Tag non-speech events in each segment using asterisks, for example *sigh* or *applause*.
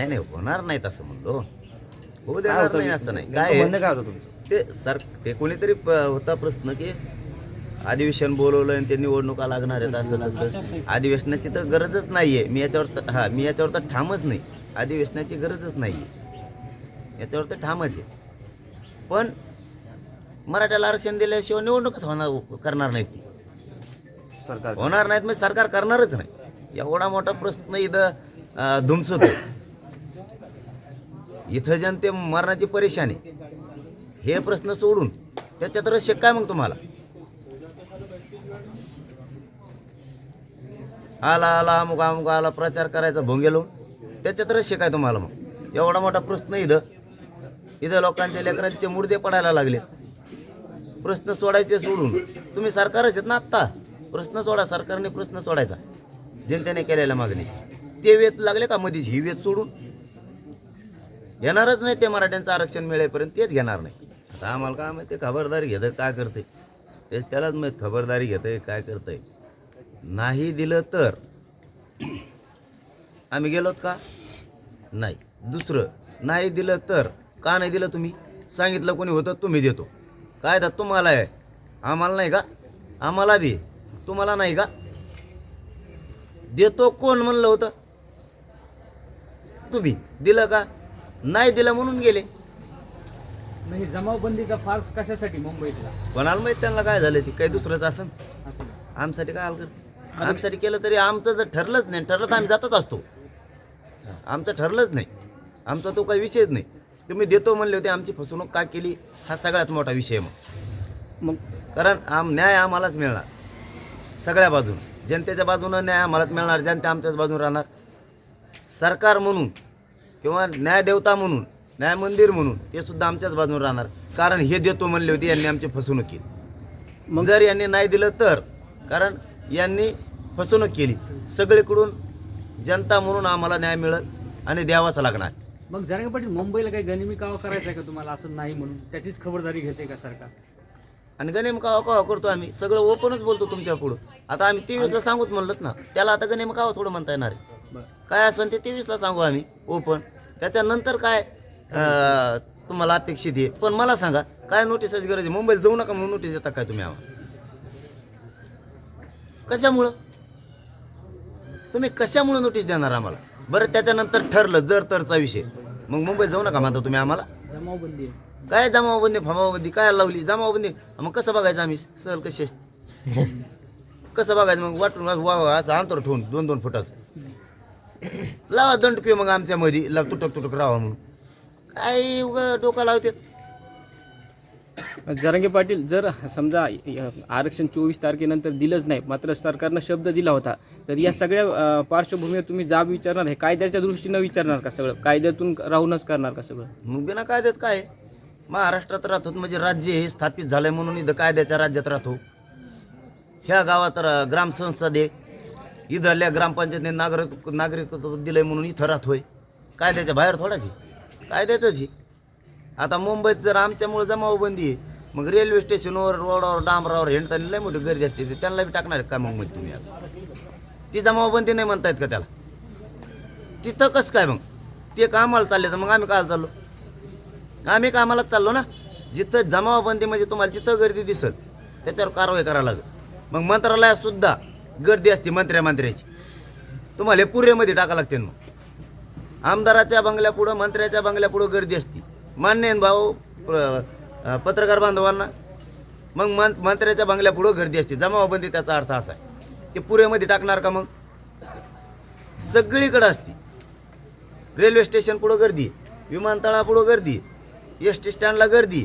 नाही नाही होणार नाही तसं म्हणलो. होऊ देणार नाही असं नाही. काय आहे? म्हणणं काय होतं तुमचं? ते सर ते कोणीतरी प- होता प्रश्न की अधिवेशन बोलवलं आणि ते निवडणुका लागणार आहेत असं तसं. अधिवेशनाची तर गरजच नाही आहे मी याच्यावर तर हां मी याच्यावर तर ठामच नाही. अधिवेशनाची गरजच नाही आहे याच्यावर तर ठामच आहे. पण मराठ्याला आरक्षण दिल्याशिवाय निवडणूकच होणार करणार नाही ती. सरकार होणार नाहीत मग सरकार करणारच नाही. एवढा मोठा प्रश्न इथं अं, धुमसतो इथं जनते मरणाची परेशानी. हे प्रश्न सोडून त्याच्यात रस काय मग तुम्हाला? आला आला अमुक अमुक आला प्रचार करायचा भोंगेलो. त्याच्यात रस काय तुम्हाला मग? एवढा मोठा प्रश्न इथं. इथं लोकांच्या लेकरांचे मुर्दे पडायला लागले प्रश्न सोडायचे सोडून. तुम्ही सरकारच आहेत ना आत्ता? प्रश्न सोडा सरकारने प्रश्न सोडायचा. जनतेने केलेल्या मागणी. ते वेत लागले का मधीच? ही वेत सोडून. घेणारच नाही ते मराठ्यांचं आरक्षण मिळेपर्यंत तेच घेणार नाही. आता आम्हाला काय माहिती खबरदारी घेतं काय करते तेच त्यालाच माहीत खबरदारी घेतंय काय करतंय? नाही दिलं तर *clears throat* आम्ही गेलोत का? नाही. दुसरं नाही दिलं तर का नाही दिलं तुम्ही? सांगितलं कोणी होतं तुम्ही देतो. काय दा तुम्हाला आहे? आम्हाला नाही का? आम्हाला बी. तुम्हाला नाही का? देतो कोण म्हणलं होतं? तुम्ही. दिलं का? नाही दिलं म्हणून गेले. नाही जमावबंदीचा फार्स कशासाठी मुंबईतला? कोणाला माहीत त्यांना काय झालं ते? काही दुसरंच असन. असं आमसाठी काय हाल करते? आमसाठी केलं तरी आमचं जर ठरलंच नाही ठरलं तर आम्ही जातच असतो. आमचं ठरलंच नाही. आमचा तो काही विषयच नाही. तुम्ही देतो म्हणले होते आमची फसवणूक का केली? हा सगळ्यात मोठा विषय आहे मग. मग? कारण आम न्याय आम्हालाच मिळणार. सगळ्या बाजून. जनतेच्या बाजूनं न्याय आम्हालाच मिळणार जनता आमच्याच बाजून राहणार. सरकार म्हणून किंवा न्यायदेवता म्हणून न्याय मंदिर म्हणून ते सुद्धा आमच्याच बाजून राहणार. कारण हे देतो म्हणले होते यांनी आमची फसवणूक केली. मग? जर यांनी नाही दिलं तर? कारण यांनी फसवणूक केली. सगळीकडून जनता म्हणून आम्हाला न्याय मिळेल आणि द्यावाच लागणार. मग जरांगे पाटील मुंबईला काही गनिमी कावा करायचा आहे का तुम्हाला? असं नाही म्हणून. त्याचीच खबरदारी घेते का सरकार? आणि गणेम कावा कावा करतो आम्ही. सगळं ओपनच बोलतो तुमच्या पुढं. आता आम्ही तेवीसला सांगूच म्हणलं ना त्याला आता गणेम कावा थोडं म्हणता येणार आहे. काय असेल ते तेवीसला सांगू आम्ही ओपन त्याच्यानंतर काय तुम्हाला अपेक्षित आहे. पण मला सांगा काय नोटीसची गरज आहे? मुंबईला जाऊ नका म्हणून नोटीस देता काय तुम्ही आम्हाला? कशामुळं? तुम्ही कशामुळं नोटीस देणार आम्हाला? बरं त्याच्यानंतर ठरलं जर तरचा विषय. मग मुंबईत जाऊ नका म्हणता तुम्ही आम्हाला. जमावबंदी काय जमावबंदी फमावबंदी? काय लावली? जमावबंदी? मग कसं बघायचं आम्ही? सहल कशी असते *laughs* कसं बघायचं? मग वाटून वा वा असं अंतर ठेवून दोन दोन फुटाचं. लावा दंड किंवा मग आमच्या मध्ये ला तुटक तुटक राहा म्हणून. काय उगा डोका लावतात. जरांगे पाटील जर समजा य- आरक्षण चोवीस तारखेनंतर दिलंच नाही मात्र सरकारनं शब्द दिला होता तर या सगळ्या अ, पार्श्वभूमीवर तुम्ही जाब विचारणार हे कायद्याच्या दृष्टीनं विचारणार का सगळं? कायद्यातून राहूनच करणार का सगळं? मग बिना कायद्यात काय आहे? महाराष्ट्रात राहतो म्हणजे राज्य हे स्थापित झालंय म्हणून इथं कायद्याच्या राज्यात राहतो. ह्या गावात र- ग्रामसंसद आहे. इधरल्या ग्रामपंचायतीने नागरिक नागरिकत्व दिलंय म्हणून इथं राहतोय कायद्याच्या बाहेर थोडाच काय कायद्यातच आहे. आता मुंबईत जर आमच्यामुळे जमावबंदी आहे मग रेल्वे स्टेशनवर रोडावर डांबरावर हिंडताना लय मोठी गर्दी असते. ते त्यांना बी टाकणार का मग मध्ये तुम्ही आता? ती जमावबंदी नाही म्हणतायत का त्याला? तिथं कसं काय मग? ते कामाला चालले तर मग आम्ही काय चाललो? आम्ही कामालाच चाललो ना? जिथं जमावबंदी म्हणजे तुम्हाला जिथं गर्दी दिसल त्याच्यावर कारवाई करायला लागेल. मग मंत्रालयात सुद्धा गर्दी असते मंत्र्या मंत्र्याची. तुम्हाला पुरेमध्ये टाका लागते मग आमदाराच्या बंगल्यापुढं मंत्र्याच्या बंगल्यापुढं गर्दी असते. मान्य आहे भाऊ पत्रकार बांधवांना? मग मं मंत्र्याच्या बंगल्यापुढं गर्दी असते. जमावबंदी त्याचा अर्थ असा आहे. ते पुरेमध्ये टाकणार का मग? सगळीकडं असते. रेल्वे स्टेशन पुढं गर्दी विमानतळापुढं गर्दी एस टी स्टँडला गर्दी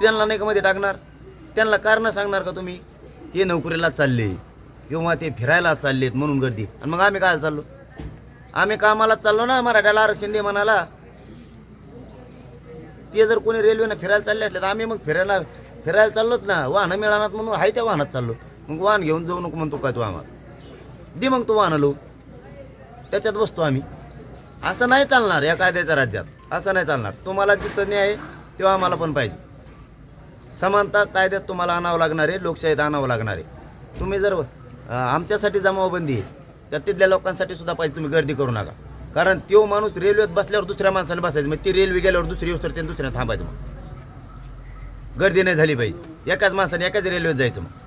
त्यांना नाही का मध्ये टाकणार? त्यांना कारणं सांगणार का तुम्ही? ते नोकरीला चालले किंवा ते फिरायला चाललेत म्हणून गर्दी. आणि मग आम्ही काय चाललो? आम्ही कामाला चाललो ना मराठ्याला आरक्षण दे म्हणाला. ते जर कोणी रेल्वेनं फिरायला चालले असले तर आम्ही मग फिरायला फिरायला चाललोच ना. वाहनं मिळणार म्हणून आहे त्या वाहनात चाललो. मग वाहन घेऊन जाऊ नको म्हणतो काय तू आम्हाला? दे मग तू वाहनं लो त्याच्यात बसतो आम्ही. असं नाही चालणार या कायद्याच्या राज्यात. असं नाही चालणार. तुम्हाला जिथं न्याय आहे, तेव्हा आम्हाला पण पाहिजे. समानता कायद्यात तुम्हाला आणावं लागणार आहे लोकशाहीत आणावं लागणार आहे. तुम्ही जर आमच्यासाठी जमावबंदी आहे तर तिथल्या लोकांसाठी सुद्धा पाहिजे तुम्ही गर्दी करू नका. कारण तो माणूस रेल्वेत बसल्यावर दुसऱ्या माणसाला बसायचं मग ती रेल्वे गेल्यावर दुसरी उतरते तर दुसऱ्या थांबायचं मग. गर्दी नाही झाली पाहिजे. एकाच माणसाने एकाच रेल्वेत जायचं मग.